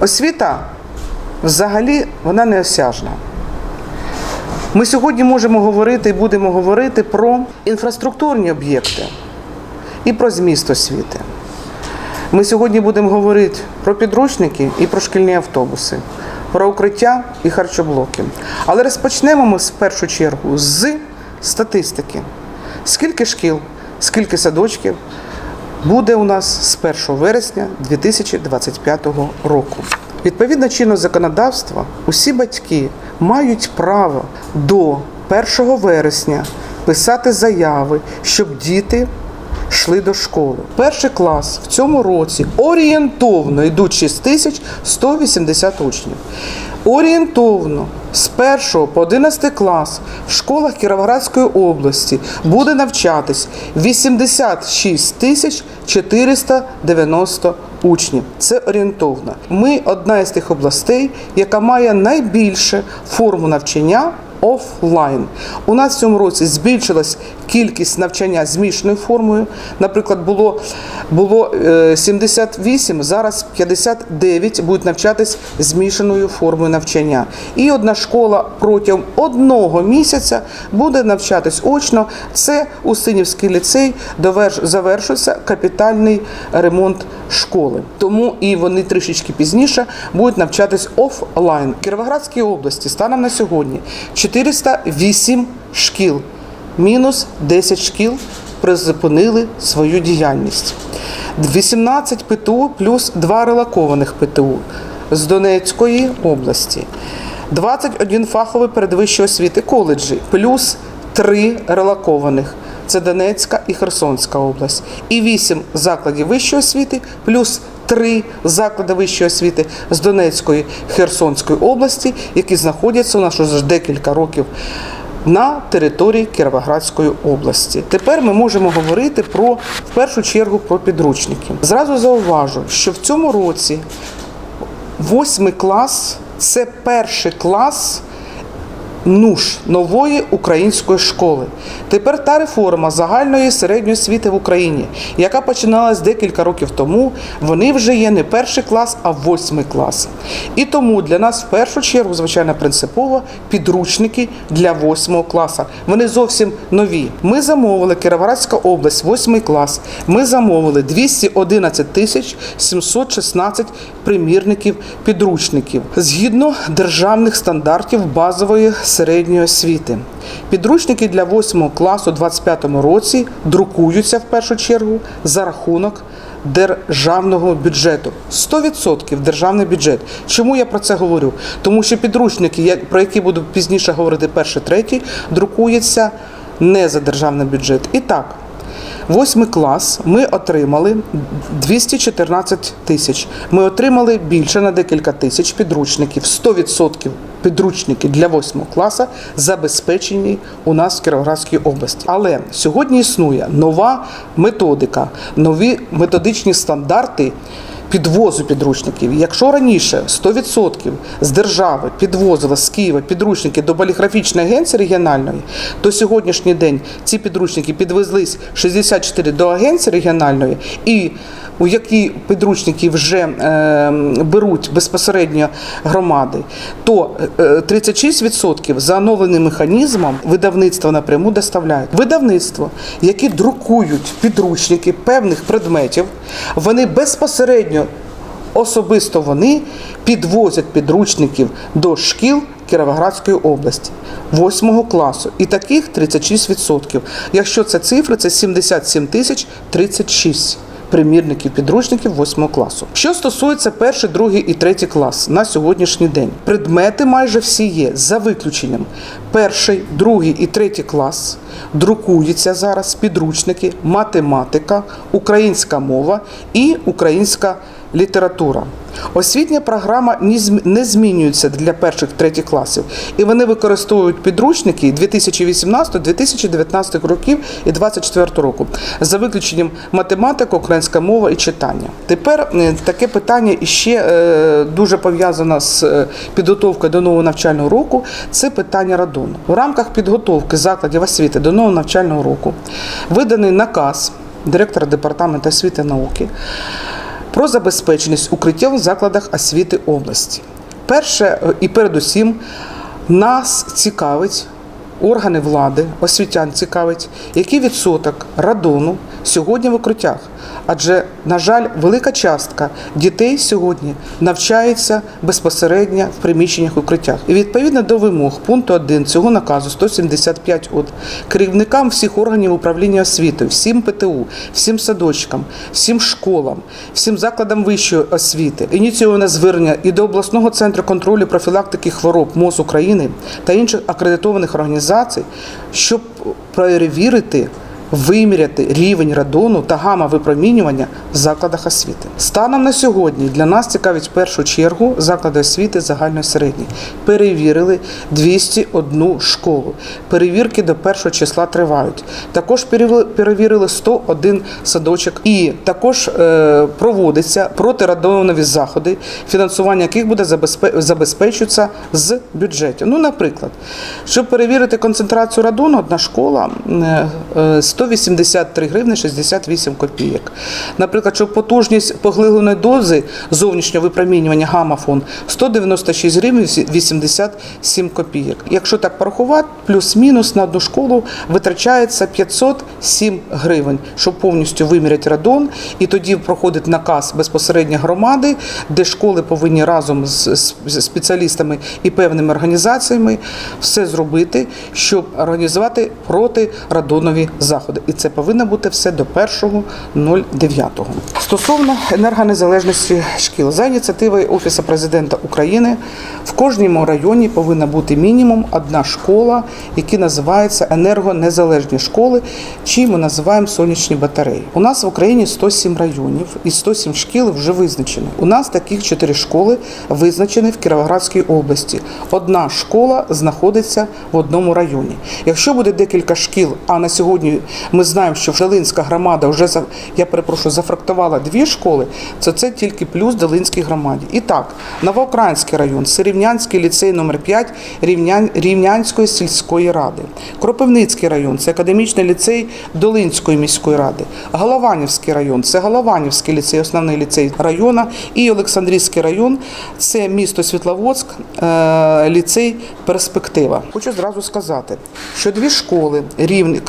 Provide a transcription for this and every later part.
Освіта взагалі вона неосяжна. Ми сьогодні можемо говорити і будемо говорити про інфраструктурні об'єкти і про зміст освіти. Ми сьогодні будемо говорити про підручники і про шкільні автобуси, про укриття і харчоблоки. Але розпочнемо ми в першу чергу з статистики. Скільки шкіл, скільки садочків буде у нас з 1 вересня 2025 року. Відповідно чинного законодавства, усі батьки мають право до 1 вересня писати заяви, щоб діти йшли до школи. Перший клас в цьому році орієнтовно йдуть 6180 учнів. Орієнтовно з 1 по 11 клас в школах Кіровоградської області буде навчатись 86 тисяч 490 учнів. Це орієнтовно. Ми одна із тих областей, яка має найбільше форму навчання офлайн. У нас в цьому році збільшилась кількість навчання змішаною формою. Наприклад, було, було е, 78, зараз 59 будуть навчатись змішаною формою навчання. І одна школа протягом одного місяця буде навчатись очно. Це Усинівський ліцей, завершується капітальний ремонт школи. Тому і вони трішечки пізніше будуть навчатись офлайн. Кіровоградській області станом на сьогодні 408 шкіл, мінус 10 шкіл призупинили свою діяльність. 18 ПТУ плюс 2 релокованих ПТУ з Донецької області. 21 фаховий передвищої освіти коледжі, плюс 3 релокованих. Це Донецька і Херсонська область. І 8 закладів вищої освіти, плюс 3 заклади вищої освіти з Донецької Херсонської області, які знаходяться у нас вже декілька років на території Кіровоградської області. Тепер ми можемо говорити про в першу чергу про підручники. Зразу зауважу, що в цьому році восьмий клас це перший клас НУШ нової української школи. Тепер та реформа загальної середньої освіти в Україні, яка починалась декілька років тому, вони вже є не перший клас, а восьмий клас. І тому для нас в першу чергу, звичайно, принципово підручники для восьмого класу. Вони зовсім нові. Ми замовили Кіровоградська область, восьмий клас. Ми замовили 211 тисяч 716 примірників підручників згідно державних стандартів базової середньої освіти. Підручники для 8 класу у 2025 році друкуються в першу чергу за рахунок державного бюджету. 100% державний бюджет. Чому я про це говорю? Тому що підручники, про які буду пізніше говорити перший, третій, друкуються не за державний бюджет. І так, Восьмий клас ми отримали 214 тисяч. Ми отримали більше на декілька тисяч підручників. 100% підручники для восьмого класу забезпечені у нас в Кіровоградській області. Але сьогодні існує нова методика, нові методичні стандарти. Підвозу підручників. Якщо раніше 100% з держави підвозила з Києва підручники до поліграфічної агенції регіональної, то сьогоднішній день ці підручники підвезлись 64 до агенції регіональної, і у які підручники вже е, беруть безпосередньо громади, то е, 36% за оновленим механізмом видавництва напряму доставляють. Видавництво, які друкують підручники певних предметів, вони безпосередньо особисто вони підвозять підручників до шкіл Кіровоградської області 8 класу. І таких 36%. Якщо це цифри, це 77 тисяч 36 примірників підручників 8 класу. Що стосується перший, другий і третій клас на сьогоднішній день, предмети майже всі є за виключенням. Перший, другий і третій клас друкуються зараз підручники, математика, українська мова і українська література. Освітня програма не змінюється для перших третіх класів, і вони використовують підручники 2018, 2019 років і 2024 року, за виключенням математика, українська мова і читання. Тепер е, таке питання іще е, дуже пов'язано з е, підготовкою до нового навчального року. Це питання радону. У рамках підготовки закладів освіти до нового навчального року виданий наказ директора департаменту освіти і науки про забезпеченість укриття в закладах освіти області. Перше е, і передусім нас цікавить. Органи влади, освітян цікавить, який відсоток радону сьогодні в укриттях. Адже, на жаль, велика частка дітей сьогодні навчається безпосередньо в приміщеннях укриттях. І відповідно до вимог пункту 1 цього наказу 175 от керівникам всіх органів управління освітою, всім ПТУ, всім садочкам, всім школам, всім закладам вищої освіти ініційоване звернення і до обласного центру контролю профілактики хвороб МОЗ України та інших акредитованих організацій, щоб перевірити виміряти рівень радону та гама випромінювання в закладах освіти. Станом на сьогодні для нас цікавить в першу чергу заклади освіти загальної середньої. Перевірили 201 школу. Перевірки до першого числа тривають. Також переві- перевірили 101 садочок і також е, проводяться протирадонові заходи, фінансування яких буде забезпе- забезпечується з бюджету. Ну, наприклад, щоб перевірити концентрацію радону, одна школа е, е, 183 гривни 68 копійок. Наприклад, щоб потужність поглибленої дози зовнішнього випромінювання гамафон 196 гривень 87 копійок. Якщо так порахувати, плюс-мінус на одну школу витрачається 507 гривень, щоб повністю виміряти радон, і тоді проходить наказ безпосередньо громади, де школи повинні разом з спеціалістами і певними організаціями все зробити, щоб організувати протирадонові заходи. І це повинно бути все до 1.09. Стосовно енергонезалежності шкіл, за ініціативою Офісу президента України в кожному районі повинна бути мінімум одна школа, які називаються енергонезалежні школи, чи ми називаємо сонячні батареї. У нас в Україні 107 районів і 107 шкіл вже визначені. У нас таких 4 школи визначені в Кіровоградській області. Одна школа знаходиться в одному районі. Якщо буде декілька шкіл, а на сьогодні ми знаємо, що Долинська громада вже я перепрошую, зафрактувала дві школи, то це тільки плюс Долинській громаді. І так, Новоукраїнський район, Сирівнянський ліцей номер 5 Рівнян, Рівнянської сільської ради, Кропивницький район це академічний ліцей Долинської міської ради, Голованівський район це Голованівський ліцей, основний ліцей району, і Олександрійський район це місто Світловодськ, е, ліцей Перспектива. Хочу зразу сказати, що дві школи рівні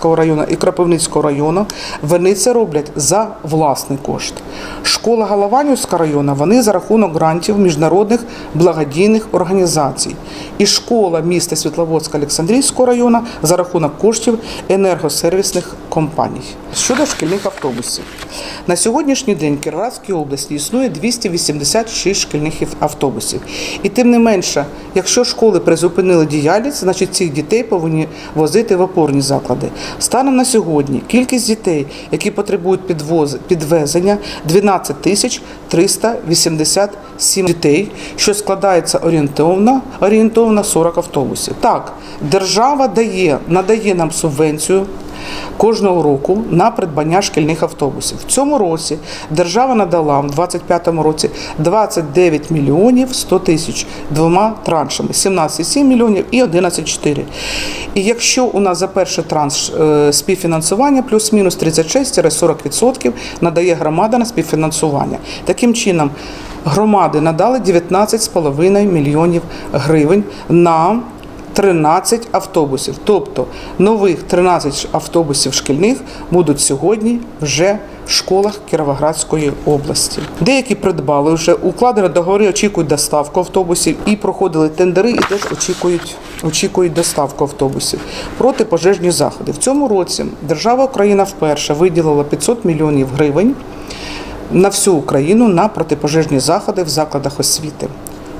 Новоукраїнського району і Кропивницького району вони це роблять за власний кошт. Школа Голованівського району вони за рахунок грантів міжнародних благодійних організацій. І школа міста Світловодська Олександрійського району за рахунок коштів енергосервісних компаній. Щодо шкільних автобусів. На сьогоднішній день в Кіровоградській області існує 286 шкільних автобусів. І тим не менше, якщо школи призупинили діяльність, значить цих дітей повинні возити в опорні заклади. Станом на сьогодні кількість дітей, які потребують підвезення, 12 тисяч 387 дітей, що складається орієнтовно, орієнтовно 40 автобусів. Так, держава дає, надає нам субвенцію кожного року на придбання шкільних автобусів. В цьому році держава надала в 2025 році 29 мільйонів 100 тисяч двома траншами: 17,7 мільйонів і 11,4. І якщо у нас за перший транш е, співфінансування плюс-мінус 36-40% надає громада на співфінансування. Таким чином, громади надали 19,5 мільйонів гривень на 13 автобусів. Тобто нових 13 автобусів шкільних будуть сьогодні вже в школах Кіровоградської області. Деякі придбали вже укладені договори, очікують доставку автобусів і проходили тендери, і теж очікують, очікують доставку автобусів. Протипожежні заходи. В цьому році держава Україна вперше виділила 500 мільйонів гривень на всю Україну на протипожежні заходи в закладах освіти.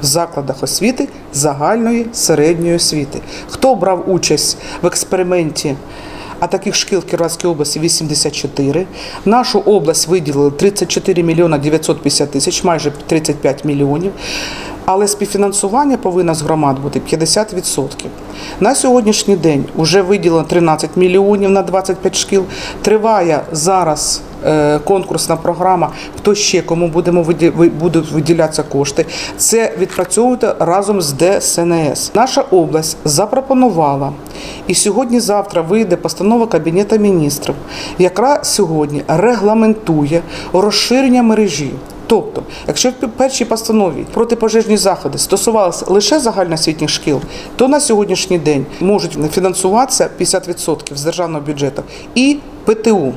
В закладах освіти загальної середньої освіти. Хто брав участь в експерименті? А таких шкіл в Кіровській області 84. Нашу область виділили 34 мільйона 950 тисяч, майже 35 мільйонів. Але співфінансування повинно з громад бути 50%. На сьогоднішній день вже виділено 13 мільйонів на 25 шкіл. Триває зараз е, конкурсна програма. Хто ще кому будемо будуть виділятися кошти? Це відпрацьовувати разом з ДСНС. Наша область запропонувала, і сьогодні-завтра вийде постанова Кабінету міністрів, яка сьогодні регламентує розширення мережі. Тобто, якщо в першій постанові протипожежні заходи стосувалися лише загальноосвітніх шкіл, то на сьогоднішній день можуть фінансуватися 50% з державного бюджету і ПТУ.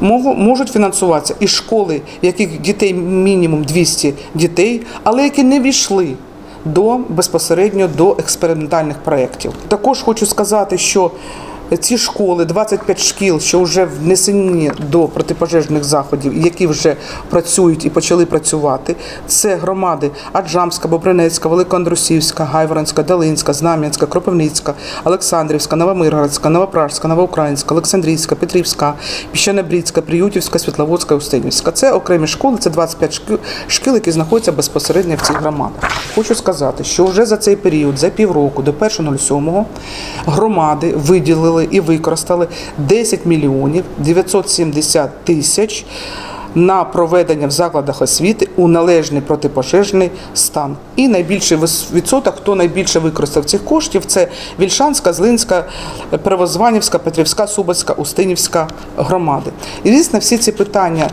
Можуть фінансуватися і школи, в яких дітей мінімум 200 дітей, але які не війшли до безпосередньо до експериментальних проєктів. Також хочу сказати, що ці школи, 25 шкіл, що вже внесені до протипожежних заходів, які вже працюють і почали працювати. Це громади Аджамська, Бобринецька, Великоандрусівська, Гайворонська, Долинська, Знам'янська, Кропивницька, Олександрівська, Новомиргородська, Новопражська, Новоукраїнська, Олександрійська, Петрівська, Піщанобрідська, Приютівська, Світловодська, Устинівська. Це окремі школи, це 25 шкіл, які знаходяться безпосередньо в цих громадах. Хочу сказати, що вже за цей період, за півроку до 1.07 громади виділили і використали. 10 мільйонів 970 тисяч на проведення в закладах освіти у належний протипожежний стан. І найбільший відсоток, хто найбільше використав цих коштів, це Вільшанська, Злинська, Первозванівська, Петрівська, Субацька, Устинівська громади. І звісно, всі ці питання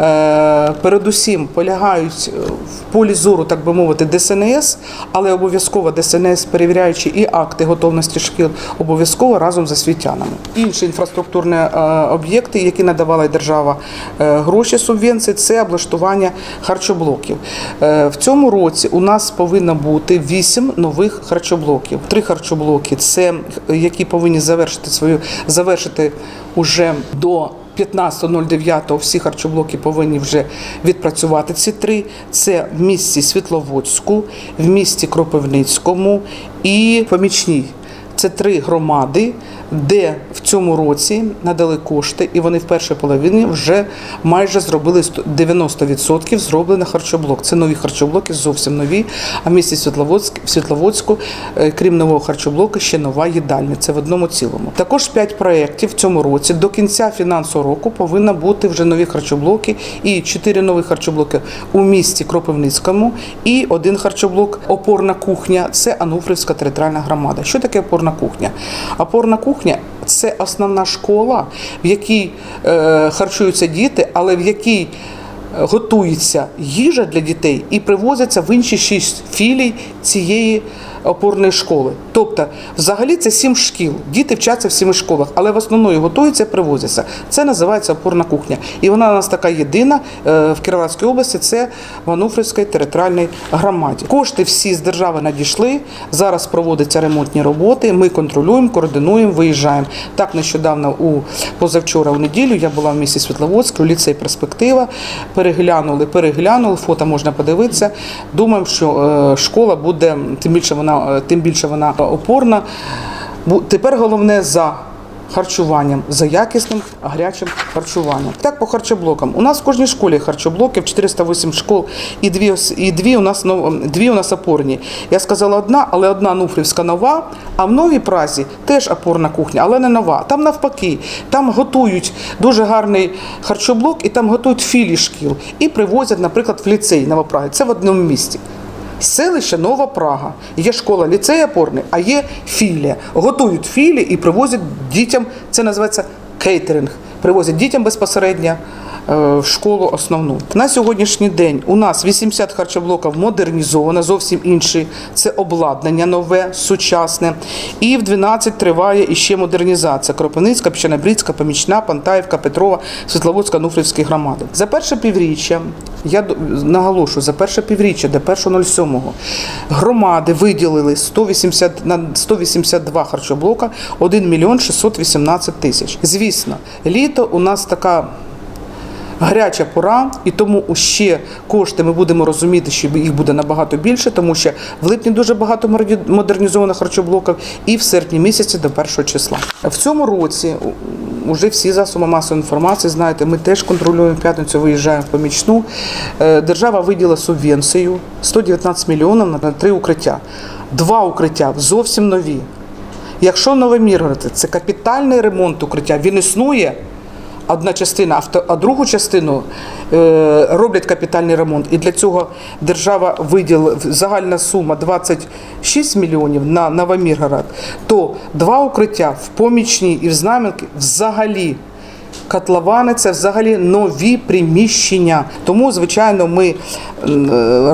е, передусім полягають е, в полі зору, так би мовити, ДСНС, але обов'язково ДСНС, перевіряючи і акти готовності шкіл, обов'язково разом з освітянами. Інші інфраструктурні е, об'єкти, які надавала держава гроші субвенції, це облаштування харчоблоків. Е, В цьому році у нас повинно бути 8 нових харчоблоків. Три харчоблоки це які повинні завершити свою завершити уже до 15.09 всі харчоблоки повинні вже відпрацювати ці три. Це в місті Світловодську, в місті Кропивницькому і Помічній. Це три громади, де цьому році надали кошти, і вони в першій половині вже майже зробили 100 90% зроблено харчоблок. Це нові харчоблоки, зовсім нові. А в місті Світловодськ, в Світловодську, е, крім нового харчоблоку, ще нова їдальня. Це в одному цілому. Також 5 проєктів в цьому році. До кінця фінансового року повинно бути вже нові харчоблоки і 4 нові харчоблоки у місті Кропивницькому і один харчоблок опорна кухня. Це Ануфрівська територіальна громада. Що таке опорна кухня? Опорна кухня це основна школа, в якій е, харчуються діти, але в якій е, готується їжа для дітей і привозиться в інші шість філій цієї опорної школи. Тобто, взагалі це сім шкіл. Діти вчаться в сіми школах, але в основному готуються, привозяться. Це називається опорна кухня. І вона у нас така єдина е, в Кіровоградській області. Це в Ануфрівській територіальній громаді. Кошти всі з держави надійшли. Зараз проводяться ремонтні роботи. Ми контролюємо, координуємо, виїжджаємо. Так нещодавно у позавчора у неділю я була в місті Світловодськ, у ліцей перспектива. Переглянули, переглянули, фото можна подивитися. Думаємо, що е, школа буде тим більше вона, е, тим більше вона опорна. Тепер головне за харчуванням, за якісним гарячим харчуванням. Так по харчоблокам. У нас в кожній школі харчоблоків 408 школ і дві і дві у нас дві у нас опорні. Я сказала одна, але одна Нуфрівська нова. А в новій празі теж опорна кухня, але не нова. Там навпаки, там готують дуже гарний харчоблок, і там готують філі шкіл і привозять, наприклад, в ліцей Новопраги. Це в одному місті. Селище Нова Прага. Є школа ліцей опорний, а є філія. Готують філії і привозять дітям. Це називається кейтеринг. Привозять дітям безпосередньо в школу основну. На сьогоднішній день у нас 80 харчоблоків модернізовано, зовсім інші. Це обладнання нове, сучасне. І в 12 триває іще модернізація. Кропивницька, Піщанобрідська, Помічна, Пантаївка, Петрова, Світловодська, Нуфрівські громади. За перше півріччя, я наголошую, за перше півріччя до 1.07 громади виділили 180, на 182 харчоблока 1 мільйон 618 тисяч. Звісно, літо у нас така гаряча пора, і тому ще кошти ми будемо розуміти, що їх буде набагато більше, тому що в липні дуже багато модернізованих харчоблоків, і в серпні місяці до першого числа. В цьому році вже всі засоби масової інформації знаєте, ми теж контролюємо п'ятницю, виїжджаємо в помічну. Е, Держава виділила субвенцію 119 мільйонів на три укриття. Два укриття зовсім нові. Якщо Новоміргород – це капітальний ремонт укриття, він існує. Одна частина, а а другу частину е, роблять капітальний ремонт. І для цього держава виділила загальна сума 26 мільйонів на Новоміргород, то два укриття в помічній і в знам'янки взагалі. Котловани це взагалі нові приміщення. Тому, звичайно, ми е,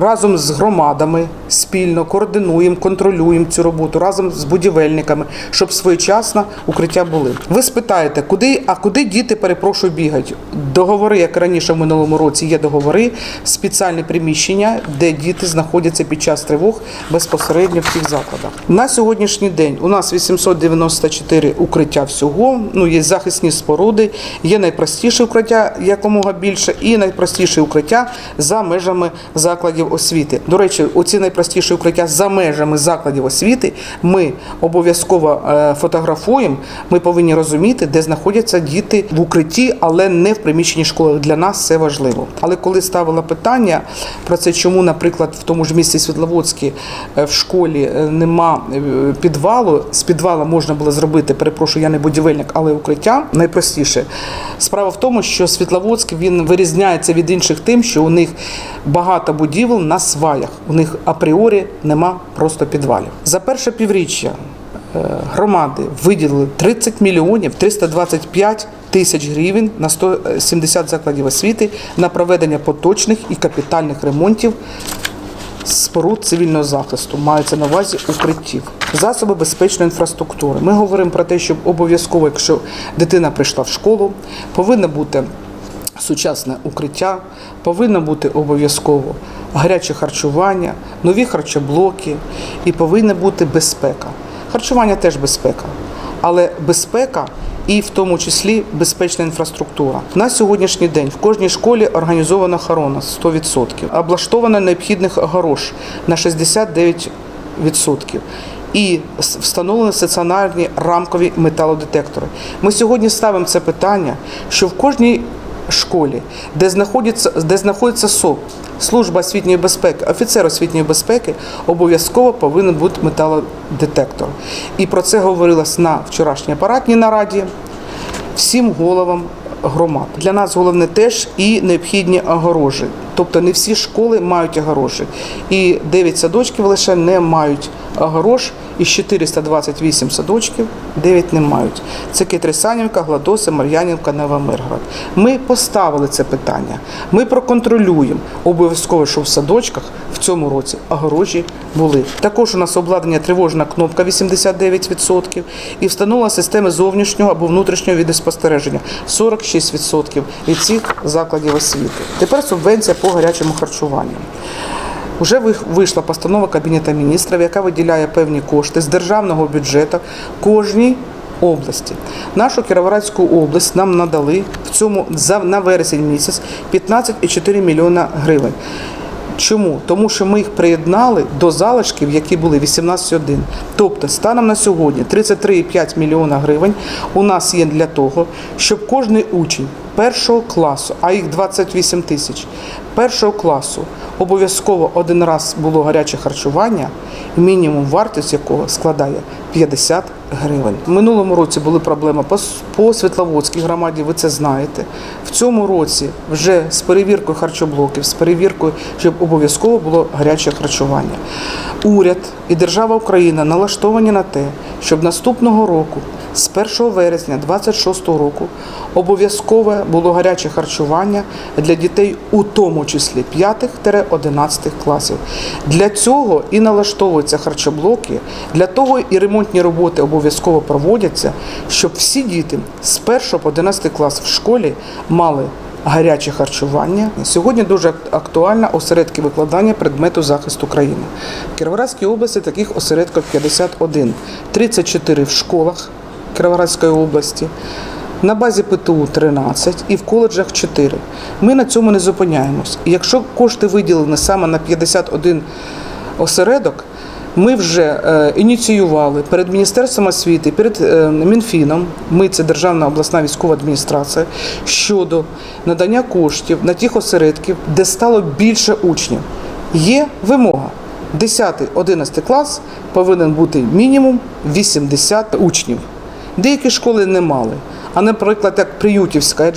разом з громадами спільно координуємо, контролюємо цю роботу разом з будівельниками, щоб своєчасно укриття були. Ви спитаєте, куди, а куди діти, перепрошую, бігають? Договори, як раніше в минулому році, є договори, спеціальні приміщення, де діти знаходяться під час тривог безпосередньо в тих закладах. На сьогоднішній день у нас 894 укриття всього. Ну є захисні споруди, є найпростіше укриття якомога більше, і найпростіше укриття за межами закладів освіти. До речі, оці найпростіші укриття за межами закладів освіти ми обов'язково е, фотографуємо. Ми повинні розуміти, де знаходяться діти в укритті, але не в приміщенні школи. Для нас це важливо. Але коли ставила питання про це, чому, наприклад, в тому ж місті Світловодській е, в школі е, нема підвалу, з підвала можна було зробити, перепрошую, я не будівельник, але укриття найпростіше. Справа в тому, що Світловодськ він вирізняється від інших тим, що у них багато будівель на сваях. У них апріорі нема просто підвалів. За перше півріччя е, громади виділили 30 мільйонів 325 тисяч гривень на 170 закладів освіти на проведення поточних і капітальних ремонтів споруд цивільного захисту мається на увазі укриттів, засоби безпечної інфраструктури. Ми говоримо про те, щоб обов'язково, якщо дитина прийшла в школу, повинно бути сучасне укриття, повинно бути обов'язково гаряче харчування, нові харчоблоки і повинна бути безпека. Харчування теж безпека, але безпека. І в тому числі безпечна інфраструктура. На сьогоднішній день в кожній школі організована охорона 100%. Облаштовано необхідних огорож на 69%. І встановлені стаціонарні рамкові металодетектори. Ми сьогодні ставимо це питання, що в кожній школі, де знаходиться, де знаходиться СОП, служба освітньої безпеки, офіцер освітньої безпеки, обов'язково повинен бути металодетектор. І про це говорилось на вчорашній апаратній нараді всім головам громад. Для нас головне теж і необхідні огорожі. Тобто не всі школи мають огорожі. І 9 садочків лише не мають огорож, із 428 садочків 9 не мають. Це Китрисанівка, Гладоси, Мар'янівка, Новомиргород. Ми поставили це питання. Ми проконтролюємо обов'язково, що в садочках в цьому році огорожі були. Також у нас обладнання тривожна кнопка 89% і встановлена система зовнішнього або внутрішнього відеоспостереження 46% від цих закладів освіти. Тепер субвенція по гарячому харчуванню. Уже вийшла постанова Кабінету міністрів, яка виділяє певні кошти з державного бюджету кожній області. Нашу Кіровоградську область нам надали в цьому за на вересень місяць 15,4 мільйона гривень. Чому? Тому що ми їх приєднали до залишків, які були 18,1. Тобто, станом на сьогодні 33,5 мільйона гривень у нас є для того, щоб кожний учень першого класу, а їх 28 тисяч, першого класу обов'язково один раз було гаряче харчування, мінімум вартість якого складає 50 гривень. В минулому році були проблеми по, Світловодській громаді, ви це знаєте. В цьому році вже з перевіркою харчоблоків, з перевіркою, щоб обов'язково було гаряче харчування. Уряд і держава Україна налаштовані на те, щоб наступного року, з 1 вересня 2026 року, обов'язкове було гаряче харчування для дітей, у тому числі 5-11 класів. Для цього і налаштовуються харчоблоки, для того і ремонтні роботи обов'язково проводяться, щоб всі діти з 1 по 11 клас в школі мали гаряче харчування. Сьогодні дуже ак- актуально осередки викладання предмету захисту країни. В Кіровоградській області таких осередків 51, 34 в школах Кіровоградської області. На базі ПТУ 13 і в коледжах 4. Ми на цьому не зупиняємось. І якщо кошти виділені саме на 51 осередок, Ми вже е, ініціювали перед Міністерством освіти, перед е, Мінфіном, ми це Державна обласна військова адміністрація, щодо надання коштів на тих осередків, де стало більше учнів. Є вимога. 10-11 клас повинен бути мінімум 80 учнів. Деякі школи не мали. А, наприклад, як Приютівська і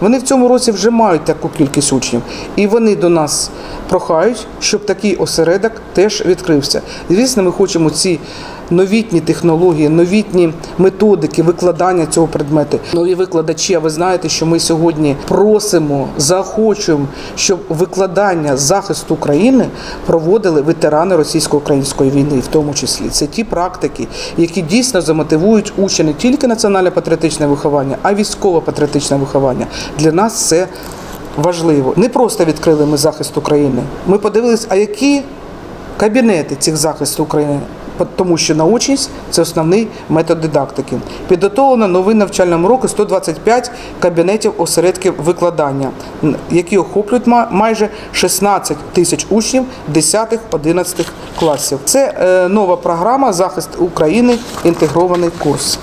вони в цьому році вже мають таку кількість учнів. І вони до нас прохають, щоб такий осередок теж відкрився. Звісно, ми хочемо ці новітні технології, новітні методики викладання цього предмету. Нові викладачі, а ви знаєте, що ми сьогодні просимо, заохочуємо, щоб викладання захисту України проводили ветерани російсько-української війни, в тому числі. Це ті практики, які дійсно замотивують учня не тільки національно-патріотичне виховання, а військово-патріотичне виховання. Для нас це важливо. Не просто відкрили ми захист України. Ми подивилися, а які кабінети цих захисту України. Тому що научність це основний метод дидактики. Підготовлено новий навчальному року 125 кабінетів осередків викладання, які охоплюють майже 16 тисяч учнів 10-11 класів. Це е, нова програма Захист України інтегрований курс.